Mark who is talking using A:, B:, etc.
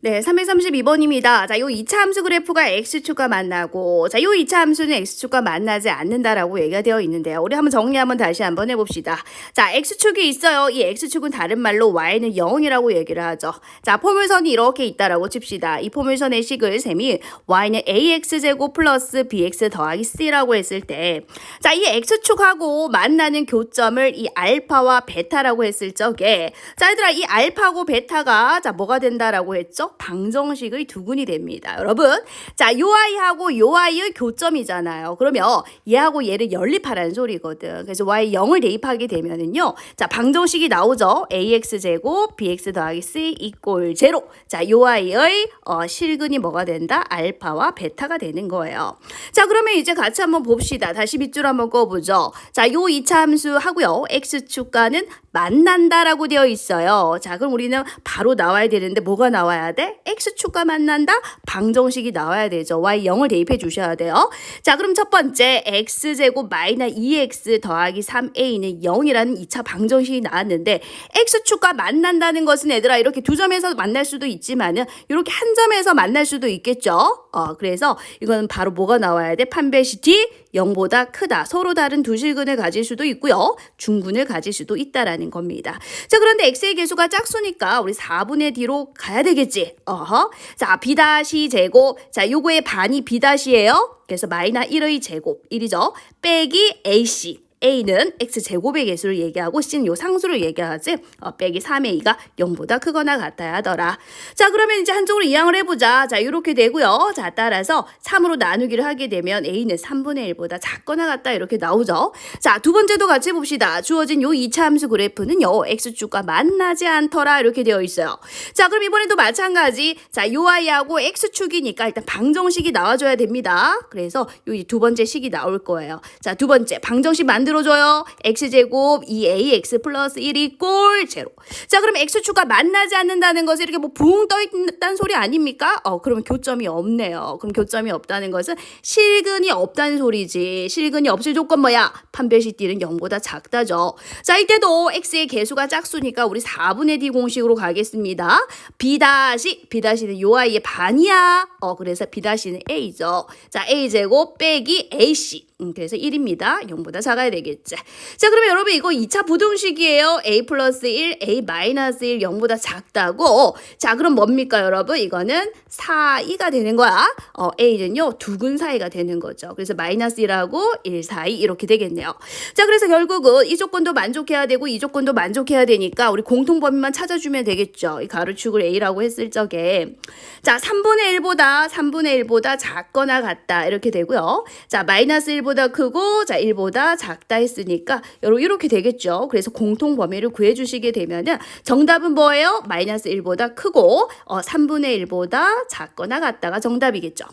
A: 네, 332번입니다. 자, 요 2차 함수 그래프가 x축과 만나고, 자, 요 2차 함수는 x축과 만나지 않는다라고 얘기가 되어 있는데요. 우리 한번 정리 한번 다시 한번 해봅시다. 자, x축이 있어요. 이 x축은 다른 말로 y는 0이라고 얘기를 하죠. 자, 포물선이 이렇게 있다라고 칩시다. 이 포물선의 식을 셈이 y는 ax제곱 플러스 bx 더하기 c라고 했을 때, 자, 이 x축하고 만나는 교점을 이 알파와 베타라고 했을 적에, 자, 얘들아, 이 알파고 베타가, 자, 뭐가 된다라고 했죠? 방정식의 두근이 됩니다. 여러분, 자, 요 아이하고 요 아이의 교점이잖아요. 그러면 얘하고 얘를 연립하라는 소리거든. 그래서 y 0을 대입하게 되면은요. 자, 방정식이 나오죠. ax 제곱 bx 더하기 c 이꼴 제로. 자, 요 아이의 어, 실근이 뭐가 된다? 알파와 베타가 되는 거예요. 자, 그러면 이제 같이 한번 봅시다. 다시 밑줄 한번 꺼보죠. 자, 요 2차 함수 하고요. x축과는 만난다라고 되어 있어요. 자, 그럼 우리는 바로 나와야 되는데 뭐가 나와야 돼? x축과 만난다? 방정식이 나와야 되죠. y 0을 대입해 주셔야 돼요. 자, 그럼 첫 번째 x제곱 마이너스 2x 더하기 3a는 0이라는 2차 방정식이 나왔는데 x축과 만난다는 것은 얘들아 이렇게 두 점에서 만날 수도 있지만은 이렇게 한 점에서 만날 수도 있겠죠. 어, 그래서 이거는 바로 뭐가 나와야 돼? 판별시 t 0보다 크다. 서로 다른 두 실근을 가질 수도 있고요. 중근을 가질 수도 있다라는 겁니다. 자, 그런데 x의 개수가 짝수니까 우리 4분의 d로 가야 되겠지. 어허. 자, b 다시 제곱. 자, 요거의 반이 b 다시예요. 그래서 마이너 1의 제곱 1이죠. 빼기 ac. A는 x 제곱의 개수를 얘기하고 C는 요 상수를 얘기하지. 어, 빼기 3의 2가 0보다 크거나 같아야 하더라. 자, 그러면 이제 한쪽으로 이항을 해보자. 자, 이렇게 되고요. 자, 따라서 3으로 나누기를 하게 되면 A는 3분의 1보다 작거나 같다 이렇게 나오죠. 자, 두 번째도 같이 봅시다. 주어진 요 2차 함수 그래프는요. x축과 만나지 않더라 이렇게 되어 있어요. 자, 그럼 이번에도 마찬가지. 자, 요 아이하고 x축이니까 일단 방정식이 나와줘야 됩니다. 그래서 요 두 번째 식이 나올 거예요. 자, 두 번째 방정식 만들 어줘요. x제곱 2ax 플러스 1이 꼴 제로. 자, 그럼 x축과 만나지 않는다는 것은 이렇게 뭐 붕 떠있다는 소리 아닙니까? 어, 그러면 교점이 없네요. 그럼 교점이 없다는 것은 실근이 없다는 소리지. 실근이 없을 조건 뭐야? 판별식 d는 0보다 작다죠. 자, 이때도 x의 개수가 짝수니까 우리 4분의 d 공식으로 가겠습니다. b 다시 b 다시는 요 아이의 반이야. 어, 그래서 b 다시는 a죠. 자, a 제곱 빼기 ac. 음, 그래서 1입니다. 0보다 작아야 되겠지. 자, 그러면 여러분 이거 2차 부등식이에요. a 플러스 1, a 마이너스 1, 0보다 작다고. 자, 그럼 뭡니까, 여러분? 이거는 4, 2가 되는 거야. 어, a는요, 두근 사이가 되는 거죠. 그래서 마이너스 1하고 1 사이 이렇게 되겠네요. 자, 그래서 결국은 이 조건도 만족해야 되고 이 조건도 만족해야 되니까 우리 공통 범위만 찾아주면 되겠죠. 이 가로축을 a라고 했을 적에. 자, 3분의 1보다 3분의 1보다 작거나 같다. 이렇게 되고요. 자, 마이너스 1보다 크고 자, 1보다 작다 했으니까 여러분 이렇게 되겠죠. 그래서 공통 범위를 구해 주시게 되면은 정답은 뭐예요? 마이너스 1보다 크고 어, 3분의 1보다 작거나 같다가 정답이겠죠.